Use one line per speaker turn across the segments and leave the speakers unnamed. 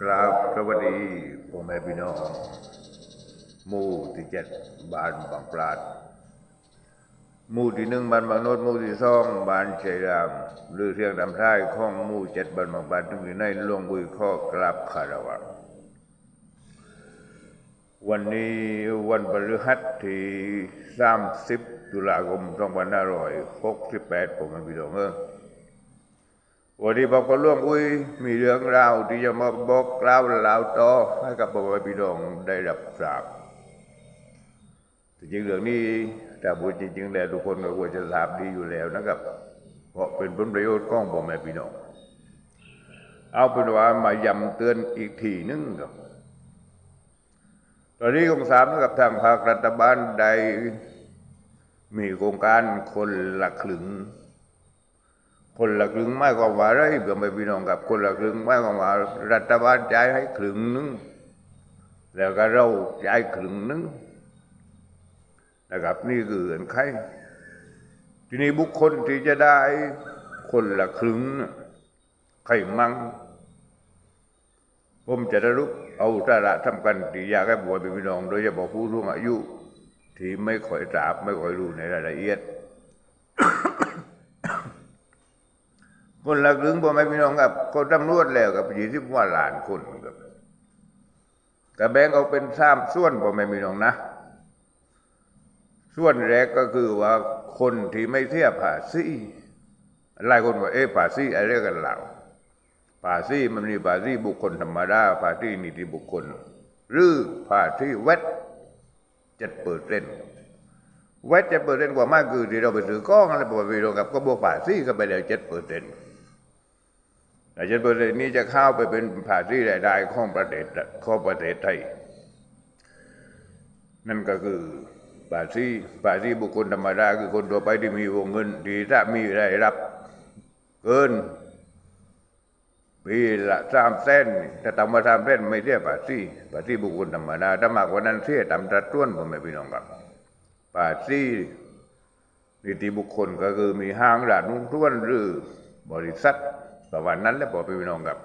กราบสวัสดีพ่อแม่พี่น้องหมู่ที่เจ็ดบ้านบางปราดหมู่ที่หนึ่งบ้านบางโนดหมู่ที่สองบ้านชัยรามหรือเรียงดำท้ายของหมู่เจ็ดบ้านบางปราดถึงที่ในหลวงบุยข้อกราบคารวะวันนี้วันพฤหัสที่30ตุลาคม2568ผมแม่พี่น้องเออ วันนี้บอกกับหล่วงอุ้ยมีเรื่องราวที่จะมาบอกเล่าเล่าต่อให้กับพ่อแม่พี่น้องได้รับทราบจริงเรื่องนี้ถ้าพูดจริงๆแล้วทุกคนก็ควรจะทราบดีอยู่แล้วนะครับ เพราะเป็นผลประโยชน์ของพ่อแม่พี่น้อง เอาเป็นว่ามาย้ำเตือนอีกทีนึงครับตอนนี้กองสามกับทางภาครัฐบาลได้มีโครงการคนละครึ่ง คนละครึ่งไม่ความว่าไรเพื่อไม่พี่น้องกับคนละครึ่งไม่ความว่ารัฐบาลจ่ายให้ครึ่งหนึงแล้วก็เราจ่ายครึ่งหนึงนะครับนี่คือเงื่อนไขทีนี้บุคคลที่จะได้คนละครึ่งใครมั่งผมจะได้รู้เอาสาระสำคัญที่อยากให้บวชเป็นพี่น้อง โดยเฉพาะผู้สูงอายุ ที่ไม่ค่อยทราบไม่ค่อยรู้ในรายละเอียด คนละครึ่งพ่อแม่พี่น้องครับเขาตำรวจแล้วกับยี่สิบว่าล้านคนครับก็แบ่งเอาเป็นสามส่วนพ่อแม่พี่น้องนะ ส่วนแรกก็คือว่าคนที่ไม่เสียภาษีหลายคนว่าเอ๊ะภาษีอะไรกันเหล่าภาษีมันมีภาษีบุคคลธรรมดาภาษีนิติบุคคล หรือภาษีเวทเจ็ดเปอร์เซ็นต์เวทเจ็ดเปอร์เซ็นต์กว่ามากคือที่เราไปซื้อก้องอะไรบอกไปเรากับก็บวกภาษีก็ไปแล้วเจ็ดเปอร์เซ็นต์ แต่เจ็ดเปร์เซ็นต์นี้จะเข้าไปเป็นภาษีรายได้ของประเทศของประเทศไทย นั่นก็คือภาษีภาษีบุคคลธรรมดาคือคนทั่วไปที่มีวงเงินที่ถ้ามีรายรับ เกินปีละสามเส้นถ้าต่ำกว่าสามเส้นไม่เสียภาษีภาษีบุคคลธรรมดาถ้ามากกว่านั้นเสียตามตัดต้วนผมไม่พี่น้องครับภาษีนิติบุคคลก็คือมีห้างร้านนุ่งท้วนหรือบริษัท ประมาณนั้นแล้วบอกพี่น้องครับ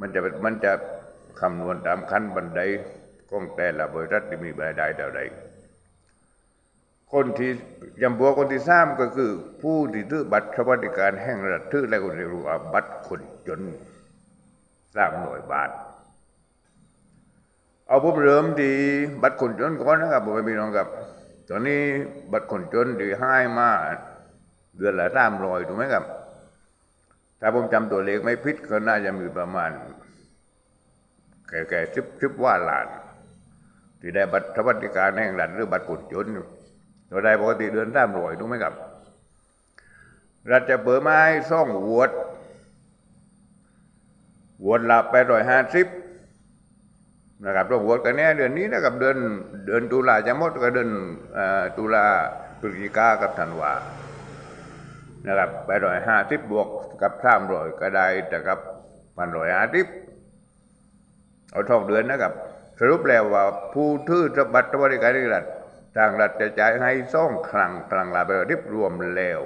มันจะมันจะคำนวณตามขั้นบันไดของแต่ละบริษัทที่มีรายได้เท่าใดคนที่ยำบัวคนที่สามก็คือ ผู้ที่ถือบัตรสวัสดิการแห่งรัฐถือและคนเรียกว่าบัตรคนจนสามหน่วยบาท เอาผมเริ่มที่บัตรคนจนก่อนนะครับผมพี่น้องครับ ตอนนี้บัตรคนจนที่ให้มาเดือนละสามร้อยถูกไหมครับ ถ้าผมจำตัวเลขไม่ผิดก็น่าจะมีประมาณแก่ๆสิบสิบว่าล้าน ที่ได้บัตรสวัสดิการแห่งรัฐหรือบัตรคนจนเราได้ปกติเดือนสามร้อยถูกไหมครับรัฐจะเปิดไม้ซ่องวดวดละไปร้อยห้าสิบนะครับต้องโหวกันแน่เดือนนี้นะครับเดือนเดือนตุลาจะหมดก็เดือนตุลาพฤศจิกากับธันวา นะครับไปร้อยห้าสิบบวกกับสามร้อยก็ได้แต่กับพันร้อยห้าสิบเอาทองเดือนนะครับ สรุปแล้วว่าผู้ถือบัตรสวัสดิการแห่งรัฐทางรัฐจะจ่ายให้ซ่องครั้งครั้งละไปริบรวมแล้ว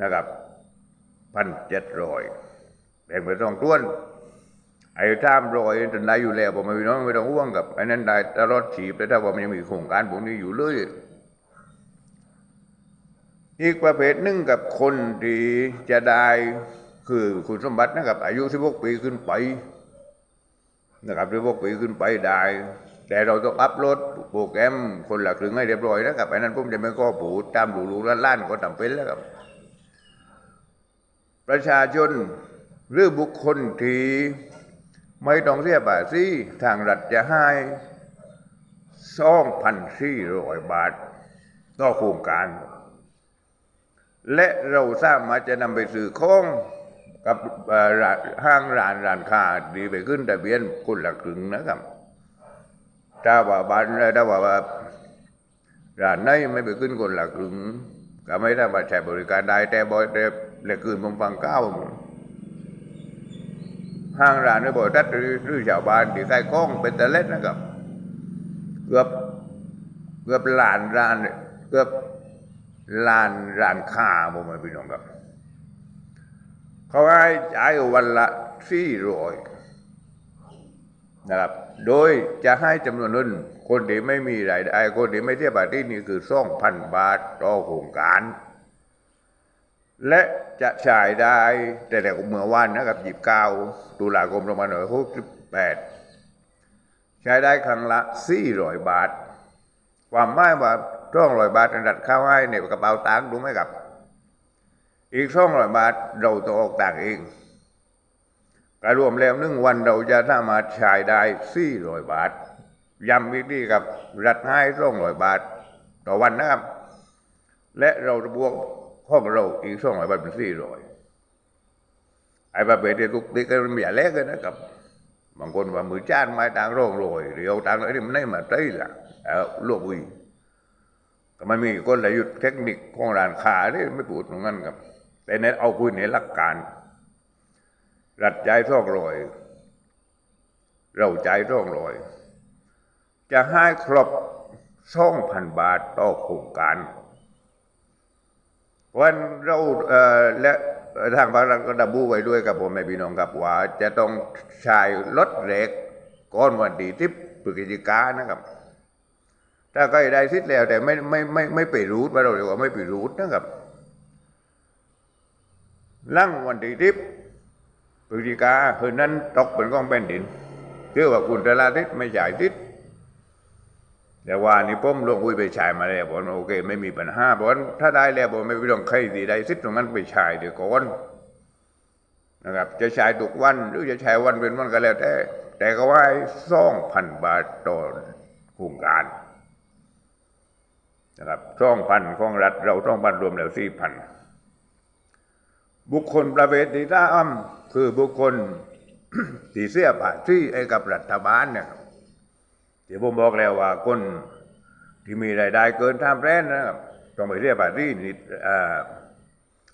นะครับพันเจ็ดร้อยแบ่งเป็นสองต้วนไอ้ท่ามรอยจนได้อยู่แล้วผมไม่น้องไม่ต้องห่วงกับไอ้นั้นได้ตลอดชีพแต่ถ้าว่ามันยังมีโครงการพวกนี้อยู่เลย อีกประเภทหนึ่งกับคนที่จะได้คือคุณสมบัตินะครับ อายุ16ปีขึ้นไปนะครับ16ปีขึ้นไปได้ แต่เราต้องอัพโหลดโปรแกรมคนหละครึ่งให้เรียบร้อยนะครับไอ้นั้นผมจะไม่ก็ผูดตามหลูๆล้านๆก็ทำเป็นแล้วครับ ประชาชนหรือบุคคลที่ไม่ต้องเสียภาษีทางรัฐจะให้สองพันสี่ร้อยบาทต่อโครงการ และเราสามารถจะนำไปซื้อของกับร้านห้างร้านร้านค้าดีไปขึ้นทะเบียนคนละครึ่งนะครับ ถ้าว่าบ้านถ้าว่าว่าร้านไหนไม่ไปขึ้นคนละครึ่งก็ไม่ได้มาใช้บริการได้แต่บอยแต่เล็กคืนผมฟังก้าวห้างร้านหรือบริษัทหรือชาวบ้านที่ใกล้กล้องเป็นต่เล็กนะครับ เกือบเกือบล้านร้านเนี่ยเกือบ ลานร้านค้าผมไม่พี่น้องครับ เขาให้จ่ายวันละสี่ร้อยนะครับ โดยจะให้จำนวนเงินคนที่ไม่มีรายได้คนที่ไม่เทียบปาร์ตี้นี่คือสองพันบาทต่อโครงการ และจะจ่ายได้แต่แต่เมื่อวานนะครับหยิบเก้าตุลาคมประมาณหน่อยหกสิบแปดใช้ได้ครั้งละสี่ร้อยบาท ความหมายว่า ช่องร้อยบาทรัดเข้าให้ในกระเป๋าตังค์ถูไหมครับ อีกช่องร้อยบาทเราต้องออกต่างเองกรวมแล้วหนึ่งวันเราจะสามารถใช้ได้สี่ร้อยบาทย้ำอีกทีครับ รัดให้ช่องร้อยบาท ต่อวันนะครับ และเราจะบวกข้องเราอีกช่องร้อยบาทเป็นสี่ร้อยไอ้ประเภทที่ทุกทีก็มันอย่าเล็กเลยนะครับบางคนว่ามือจานไม้ต่างร่องโรยเรียวต่างอะไรนี่มันไม่มาได้ละเอาลวกอุ ยก็มันมีกลยุทธ์เทคนิคของร้านค้านี่ไม่พูดตรงนั้นครับ แต่ในเอาคุยในหลักการ รัดใจร่องโรยเราใจร่องโรยจะให้ครบสองพันบาทต่อโครงการวันเราเและทางภาครัฐก็ดับบูไว้ด้วยกับผมแม่พี่น้องครับว่า จะต้องใช้รถเล็กก่อนวันที่ทิพพฤศจิกานะครับ ถ้าใกล้ได้สิทธิ์แล้ว แต่ไม่ไม่ไม่ไม่ไปรูทว่าเราเรียกว่าไม่ไปรูทนะครับลั่งวันที่ทิพพฤศจิกาคืนนั้นตกเป็นกองแผ่นดินเชื่อว่าคุณตลาทิศไม่จ่ายทิศแต่ว่านี่ผมลงอุ้ยไปชายมาแล้วผมโอเค ไม่มีปัญหาเพราะถ้าได้แล้วผมไม่ต้องใครดีได้ทธิ์ตรงนั้นไปชายเดี๋ยวก่อนนะครับ จะชายทุกวันหรือจะชายวันเป็นวันก็แล้วแต่ แต่ก็ว่าสองพันบาทต่อโครงการ นะครับสองพันของรัฐเราต้องพันรวมแล้วสี่พันบุคคลประเภทที่าอ้ำคือบุคคลที่เสียภาษีให้กับรัฐบาลเนี่ยเดี๋ยวผมบอกแล้วว่าคนที่มีรายได้เกินทามแรนนะครับต้องไปเสียภาษีนี่อ่า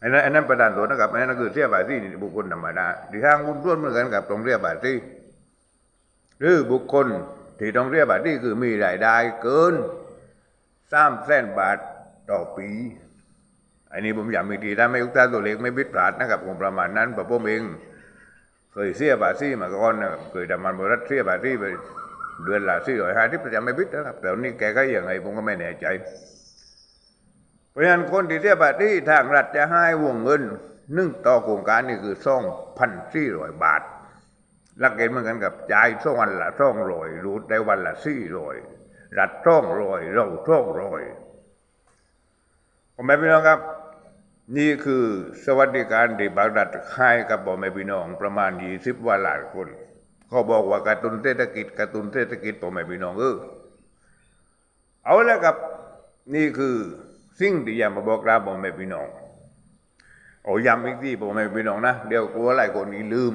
อันนั้นอันนั้นประธานตัวนะครับอันนั้นคือเสียภาษีนี่บุคคลธรรมดาที่ทางคุณร่วนเหมือนกันกับต้องเสียภาษีหรือบุคคลที่ต้องเสียภาษีคือมีรายได้เกิน สามแสนบาทต่อปี อันนี้ผมอยากมีทีถ้าไม่ยุกตาตัวเล็กไม่บิดพลาดนะครับผมประมาณนั้นเพระผมเอง เคยเสียภาษีมาก่อนนะครับเคยทำมันบริษัทเสียภาษีไปเดือนละสี่ร้อยห้าที่ประจำไม่พิษนะครับ แต่นนี้แกก็ยังไงผมก็ไม่แน่ใจ เพราะฉะนั้นคนที่เสียภาษีทางรัฐจะให้วงเงินหนึ่งต่อโครงการนี่คือสองพันสี่ร้อยบาทหลักเกณฑ์เหมือนกันกับจ่ายสองวันละสองร้อยรูดได้วันละสี่ร้อย รัฐสองรอยเราสองรอยผมไม่พี่น้องครับ นี่คือสวัสดิการที่บางรัฐให้กับพ่อแม่พี่น้องประมาณยี่สิบวันล้านคนเขาบอกว่ากระตุนเศรษฐกิจกระตุนเศรษฐกิจพ่อแม่พี่น้องเออเอาแล้วครับนี่คือสิ่งที่อยากมาบอกลาพ่อแม่พี่น้องโอ้ย้ำอีกทีพ่อแม่พี่น้องนะเดี๋ยวกลัวหลายคนนี้ลืม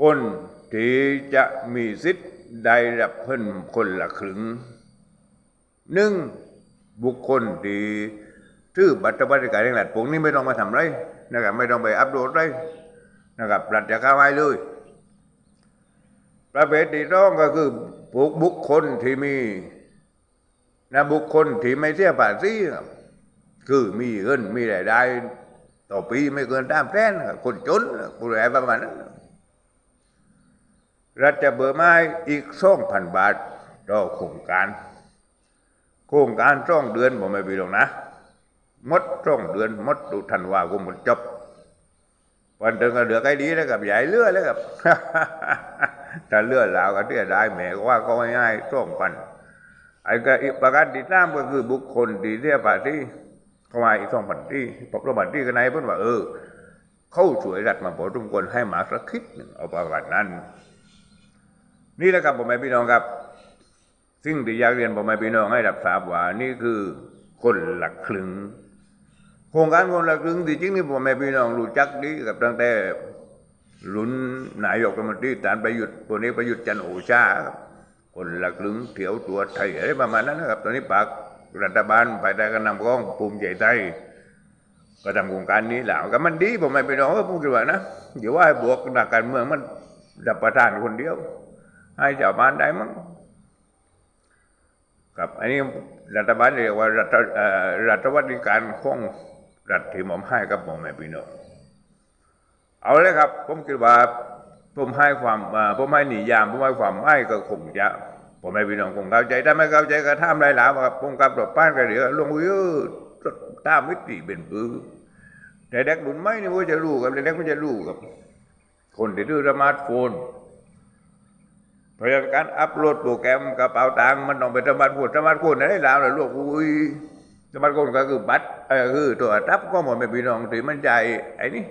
คนที่จะมีสิทธิ์ ได้รับเพิ่นคนละครึ่งหนึ่งบุคคลที่ชื่อบัตรบัตรการแห่งรัฐพวกนี้ไม่ต้องมาทำไรนะครับไม่ต้องไปอัปโหลดไรนะครับรัฐจะเข้าให้เลยประเภทที่สองก็คือบุคบุคคลที่มีนะบุคคลที่ไม่เสียภาษีคือมีเงินมีรายได้ต่อปีไม่เกินตามแสนคนจนผู้รายประมาณนั้น รัฐจะเบอร์ไม้อีกสองพันบาทต่อโครงการ โครงการสองเดือนผมไม่ไปลงนะมดสองเดือนมดตุธันวาคมหมดจบวันถึงก็เหลือไอ้ดีแล้วกับใหญ่เลือแล้วกับถ้าเลือดลาวก็เลือดได้แหม่ก็ว่าก็ง่ายๆส่งปันไอ้ก็อีกประการที่สามก็คือบุคคลที่เสียภาษีเข้ามาอีกสองพันที่ปกติที่กันไหนเพิ่นว่าเออ เข้าช่วยรัฐมาพอทุกคนให้หมาสักคิดหนึ่งเอาประวัตินั้น นี่แหละครับผมแม่พี่น้องครับสิ่งที่อยากเรียนผมแม่พี่น้องให้รับทราบว่านี่คือคนหลักคลึงโครงการคนหละครึงที่จริงนี่ผมแม่พี่น้องรู้จักดีกับตั้งแต่ลุนนายกรัฐมนตรีตานประยุทธ์ตัวนี้ประยุทธ์จันโอชาครับคนละครึ่งเถียวตัวไทยอะไรประมาณนั้นนะครับ ตอนนี้ปากรัฐบาลภายใต้การนำของภูมิใจไทยก็ทำโครงการนี้แล้วก็มันดีผมไม่ไปน้องก็พูดกันว่านะเดี๋ยวว่าบวกนักการเมืองมันรับประทานคนเดียว ให้ชาวบ้านได้มั้งครับอันนี้รัฐบาลเรียกว่ารัฐรัฐวัติการของรัฐที่ผมให้กับผมแม่พี่น้องเอาเลยครับ ผมคิดว่าผมให้ความผมให้นิยามผมให้ความไม่ก็คงจะผมไม่พี่น้องคงเข้าใจถ้าไม่เข้าใจก็ท่ามไรหลาวครับผมกับรถป้านกันเดี๋ยวลงวิวตามวิธีเป็นปื้อแต่เด็กรุ่นใหม่นี่ว่าจะรู้ครับเด็กมันจะรู้ครับ คนที่ดื้อสมาร์ทโฟน เพราะฉะนั้นการอัปโหลดโปรแกรมกระเป๋าตังค์มันต้องเป็นสมาร์ทโฟนสมาร์ทโฟนได้แล้วเลยลูกอุ้ยสมาร์ทโฟนก็คือบัตรเออคือตัวรับก็หมดไม่พี่น้องที่มันใจไอ้นี่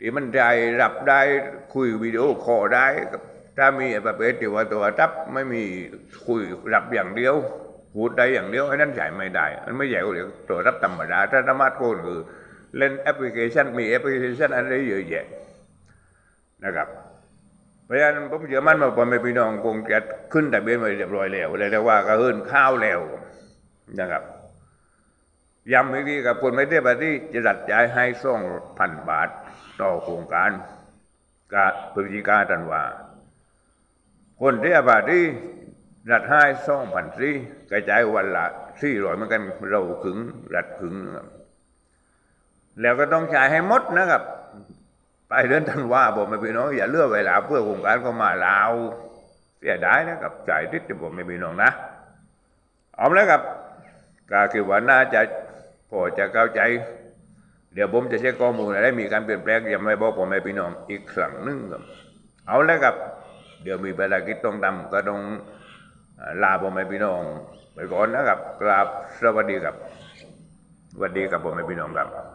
ที่มันใจรับได้คุยวิดีโอคอลได้ถ้ามีไอ้ประเภทที่ว่าตัวรับไม่มีคุยรับอย่างเดียวพูดได้อย่างเดียวไอ้นั่นใช้ไม่ได้ มันไม่ใหญ่กว่าเดี๋ยตัวรับธรรมดาถ้าสมาร์ทโฟนคือเล่นแอปพลิเคชันมีแอปพลิเคชันอะไรเยอะแยะนะครับ เพราะฉะนั้นผมเชื่อมั่นว่าพ่อแม่พี่น้องคงจะขึ้นทะเบียนไว้เรียบร้อยแล้วเลยแต่ว่าก็เฮินข้าวแล้วนะครับย้ำอีกทีกับคนไม่ได้ปฏิจะจัดจ่ายให้ส่งพันบาท ต่อโครงการกาพฤศจิกาธันวาคนที่อาบาที่รัดให้ส่งพันสี่กระจายวันละสี่ร้อยเหมือนกันเราขึงรัดขึงแล้วก็ต้องจ่ายให้หมดนะครับ ไปเดือนธันวาบอกไม่พี่น้องอย่าเลือกเวลาเพื่อโครงการก็มาลาวเสียดายนะครับจ่ายทิศจะบอกไม่พี่น้องนะเอาแล้วครับกาคิดว่าน่าจะพอจะเข้าใจ เดี๋ยวผมจะเช็คข้อมูลอะไรมีการเปลี่ยนแปลงยังไม่บอกผมไม่พี่น้องอีกครั้งหนึงครับเอาแล้วครับ เดี๋ยวมีภารกิจต้องทำก็ต้องลาผมไม่พี่น้องไปก่อนนะครับกราบสวัสดีครับสวัสดีครับผมไม่พี่น้องครับ